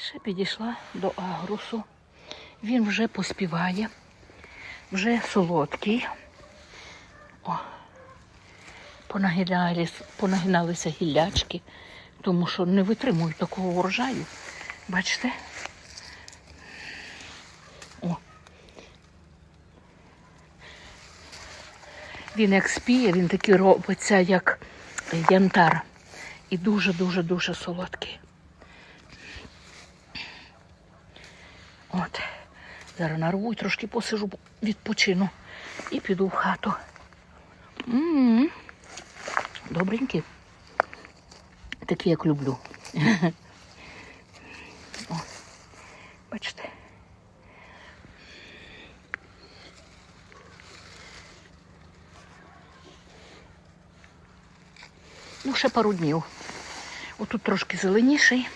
Ще підійшла до агрусу. Він вже поспіває, вже солодкий. О, понагиналися гіллячки, тому що не витримують такого урожаю. Бачите? О. Він як спіє, він такий робиться, як янтар. І дуже-дуже дуже солодкий. Зараз нарву і трошки посижу, відпочину і піду в хату. М-м-м. Добренькі. Такі, як люблю. О, бачите. Ну, ще пару днів. Отут трошки зеленіший.